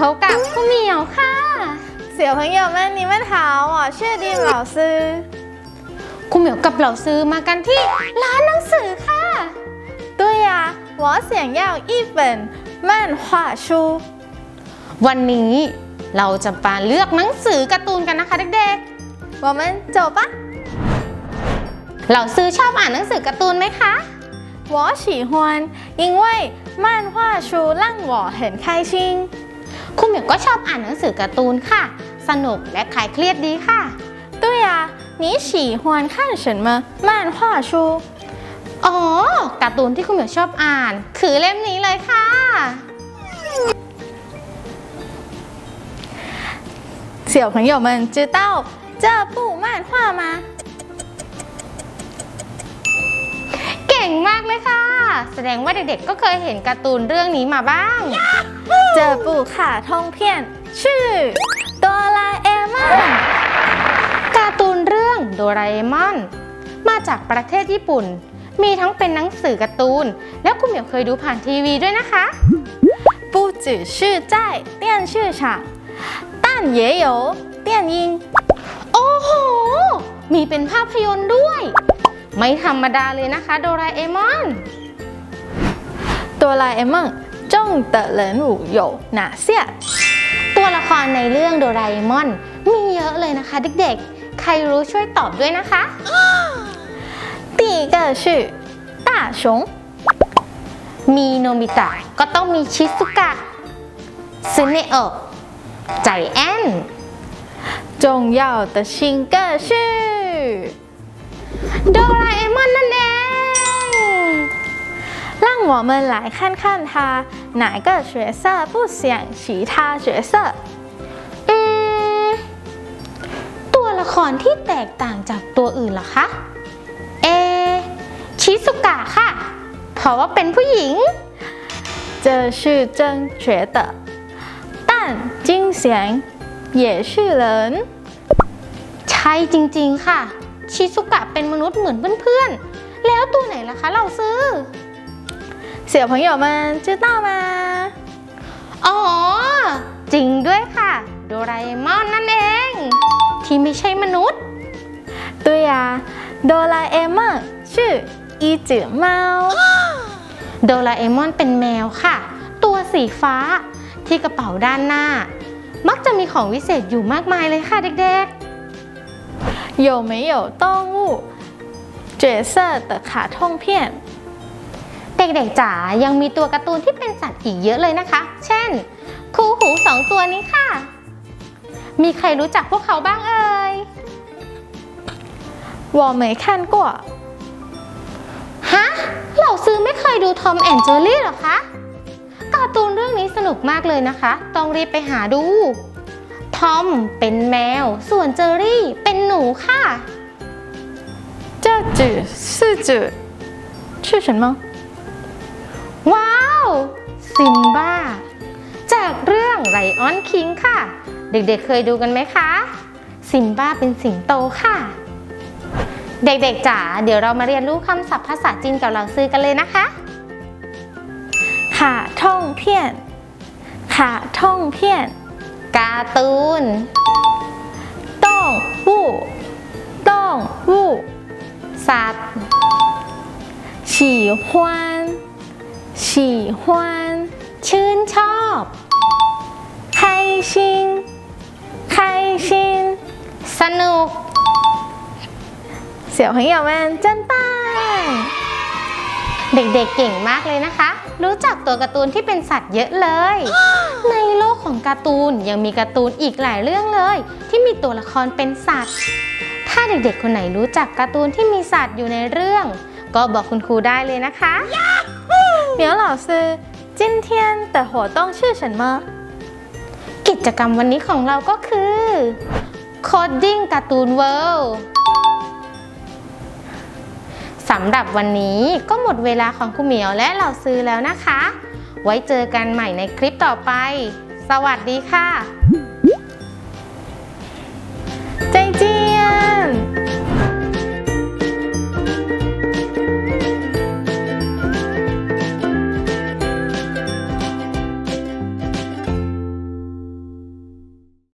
小朋友们，你们好，我是丁老师。 คุณเหมียวกับเหล่าซื้อมากันที่ร้านหนังสือค่ะ 对呀、我想要一本漫画书。 วันนี้เราจะมาเลือกหนังสือการ์ตูนกันนะคะเด็ก 我们走吧。 ๆเหล่าซื้อชอบอ่านหนังสือการ์ตูนไหมคะ 我喜欢，因为漫画书让我很开心。 คุณเหมียวก็ชอบอ่านหนังสือการ์ตูนค่ะ สนุกและคลายเครียดดีค่ะ 对呀、你喜欢看什么漫画书？ อ๋อ การ์ตูนที่คุณเหมียวชอบอ่าน คือเล่มนี้เลยค่ะ 小朋友们知道这部漫画吗？ เก่งมากเลยค่ะ แสดงว่าเด็กๆ ก็เคยเห็นการ์ตูนเรื่องนี้มาบ้าง 这部卡通片是哆啦 A 梦。 การ์ตูนเรื่องโดราเอมอน มาจากประเทศญี่ปุ่น มีทั้งเป็นหนังสือการ์ตูน แล้วคุณเหมียวเคยดูผ่านทีวีด้วยนะคะ 不只是在电视上，但也有电音。 โอ้โห มีเป็นภาพยนตร์ด้วย ไม่ธรรมดาเลยนะคะโดราเอมอน 哆啦 A 梦 中的人物有哪些？ ตัวละครในเรื่องโดราเอมอน มีเยอะเลยนะคะเด็กๆ ใครรู้ช่วยตอบด้วยนะคะ 第一个是大雄， มีโนบิตะก็ต้องมีชิซุกะซึเนโอะใจแอน 重要的新个是 โดราเอมอนนั่นเอง 让我们来看看他哪个角色不像其他角色。 อืมตัวละครที่แตกต่างจากตัวอื่นเหรอคะ เอ ชิซุกะค่ะ เพราะว่าเป็นผู้หญิง 这是正确的，但金贤也是人。 ใช่จริงๆค่ะ ชิซุกะเป็นมนุษย์เหมือนเพื่อนๆ แล้วตัวไหนล่ะคะเราซื้อ 小朋友们知道吗？ อ๋อ จริงด้วยค่ะ โดราเอมอนนั่นเอง ที่ไม่ใช่มนุษย์ 对呀、哆啦 A 梦是一只猫。 โดราเอมอนเป็นแมวค่ะ ตัวสีฟ้าที่กระเป๋าด้านหน้า มักจะมีของวิเศษอยู่มากมายเลยค่ะเด็ก 有没有动物角色的卡通片？ เด็กๆจ๋ายังมีตัวการ์ตูนที่เป็นสัตว์อีกเยอะเลยนะคะ เช่น คูหูสองตัวนี้ค่ะ มีใครรู้จักพวกเขาบ้างเอ่ยวอลเหมยคันกว่าฮะเราซื้อไม่เคยดูทอมแอนเจอรี่หรอคะการ์ตูนเรื่องนี้สนุกมากเลยนะคะ ต้องรีบไปหาดู ทอมเป็นแมว ส่วนเจอรี่เป็นหนูค่ะจ้าจือซื่อจือชื่อฉันมั้ ว้าว ซิมบ้า จากเรื่องไรออนคิงค่ะ เด็กๆเคยดูกันไหมคะ ซิมบ้าเป็นสิงโตค่ะ เด็กๆจ๋าเดี๋ยวเรามาเรียนรู้คำศัพท์ภาษาจีนกับเราซื้อกันเลยนะคะ 卡通片，卡通片， การ์ตูน 动物，动物， สัตว์ 喜欢， 喜欢ชื่นชอบ开心开心สนุก เสี่ยวของยาแมนเจินป้าเด็กๆเก่งมากเลยนะคะ รู้จักตัวการ์ตูนที่เป็นสัตว์เยอะเลย ในโลกของการ์ตูนยังมีการ์ตูนอีกหลายเรื่องเลย ที่มีตัวละครเป็นสัตว์ ถ้าเด็กๆคนไหนรู้จักการ์ตูนที่มีสัตว์อยู่ในเรื่อง ก็บอกคุณครูได้เลยนะคะ yeah! 苗老师，今天的活动是什么？ กิจกรรมวันนี้ของเราก็คือ Coding Cartoon World สำหรับวันนี้ก็หมดเวลาของคุณเหมียวและเราซื้อแล้วนะคะ ไว้เจอกันใหม่ในคลิปต่อไป สวัสดีค่ะ 再见。